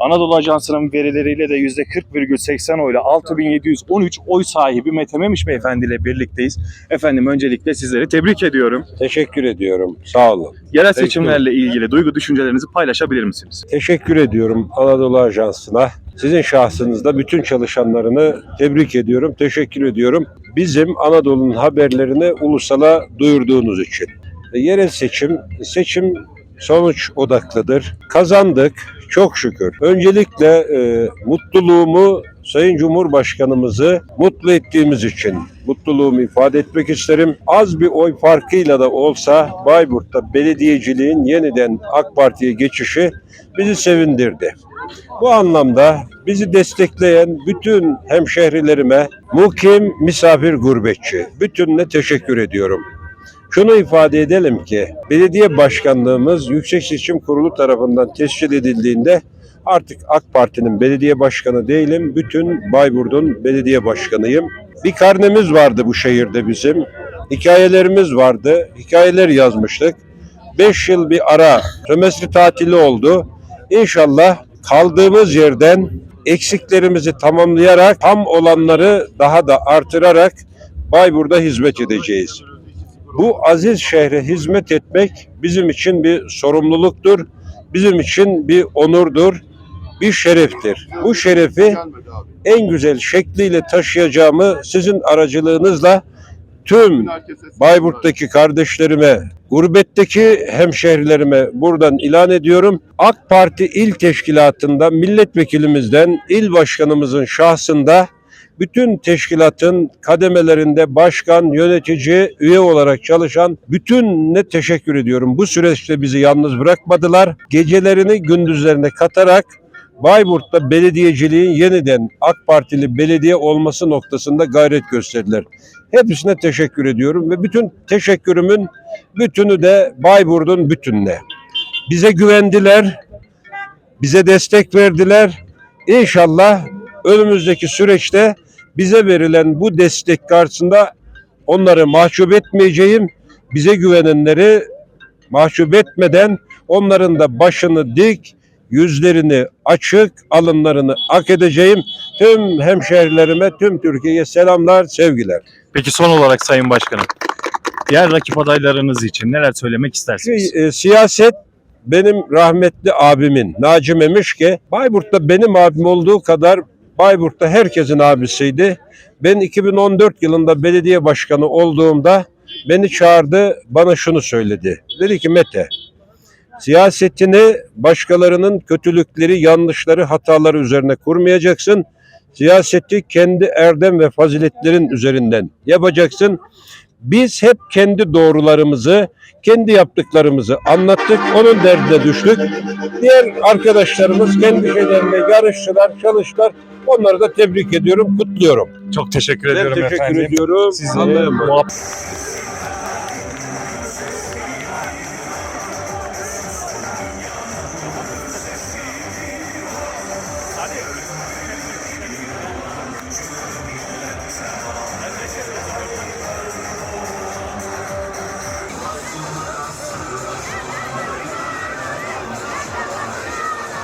Anadolu Ajansı'nın verileriyle de %40,80 oyla 6713 oy sahibi Mete Memiş Beyefendi ile birlikteyiz. Efendim öncelikle sizleri tebrik ediyorum. Teşekkür ediyorum. Sağ olun. Yerel Teşekkür seçimlerle ilgili duygu düşüncelerinizi paylaşabilir misiniz? Teşekkür ediyorum Anadolu Ajansı'na. Sizin şahsınızda bütün çalışanlarını tebrik ediyorum. Teşekkür ediyorum. Bizim Anadolu'nun haberlerini ulusala duyurduğunuz için. Yerel seçim, seçim sonuç odaklıdır. Kazandık çok şükür. Öncelikle e, mutluluğumu Sayın Cumhurbaşkanımızı mutlu ettiğimiz için mutluluğumu ifade etmek isterim. Az bir oy farkıyla da olsa Bayburt'ta belediyeciliğin yeniden AK Parti'ye geçişi bizi sevindirdi. Bu anlamda bizi destekleyen bütün hemşehrilerime, mukim misafir gurbetçi, bütününe teşekkür ediyorum. Şunu ifade edelim ki belediye başkanlığımız Yüksek Seçim Kurulu tarafından tescil edildiğinde artık AK Parti'nin belediye başkanı değilim, bütün Bayburt'un belediye başkanıyım. Bir karnemiz vardı bu şehirde bizim, hikayelerimiz vardı, hikayeler yazmıştık. 5 yıl bir ara sömestr tatili oldu. İnşallah kaldığımız yerden eksiklerimizi tamamlayarak tam olanları daha da artırarak Bayburt'a hizmet edeceğiz. Bu aziz şehre hizmet etmek bizim için bir sorumluluktur. Bizim için bir onurdur, bir şereftir. Bu şerefi en güzel şekliyle taşıyacağımı sizin aracılığınızla tüm Bayburt'taki kardeşlerime, gurbetteki hemşehrilerime buradan ilan ediyorum. AK Parti il teşkilatında milletvekilimizden il başkanımızın şahsında bütün teşkilatın kademelerinde başkan, yönetici, üye olarak çalışan bütününe teşekkür ediyorum. Bu süreçte bizi yalnız bırakmadılar. Gecelerini gündüzlerine katarak Bayburt'ta belediyeciliğin yeniden AK Partili belediye olması noktasında gayret gösterdiler. Hepsine teşekkür ediyorum ve bütün teşekkürümün bütünü de Bayburt'un bütününe. Bize güvendiler, bize destek verdiler. İnşallah önümüzdeki süreçte bize verilen bu destek karşısında onları mahcup etmeyeceğim. Bize güvenenleri mahcup etmeden onların da başını dik, yüzlerini açık, alınlarını ak edeceğim. Tüm hemşehrilerime, tüm Türkiye'ye selamlar, sevgiler. Peki son olarak Sayın Başkanım, diğer rakip adaylarınız için neler söylemek istersiniz? E, siyaset benim rahmetli abimin Naci Memişke Bayburt'ta benim abim olduğu kadar Bayburt'ta herkesin abisiydi. Ben 2014 yılında belediye başkanı olduğumda beni çağırdı bana şunu söyledi. Dedi ki Mete siyasetini başkalarının kötülükleri, yanlışları, hataları üzerine kurmayacaksın. Siyaseti kendi erdem ve faziletlerin üzerinden yapacaksın. Biz hep kendi doğrularımızı, kendi yaptıklarımızı anlattık. Onun derdine düştük. Diğer arkadaşlarımız kendi şeylerinde yarıştılar, çalıştılar. Onları da tebrik ediyorum, kutluyorum. Çok teşekkür Ben ediyorum teşekkür efendim. ediyorum. Emanet. muhabbet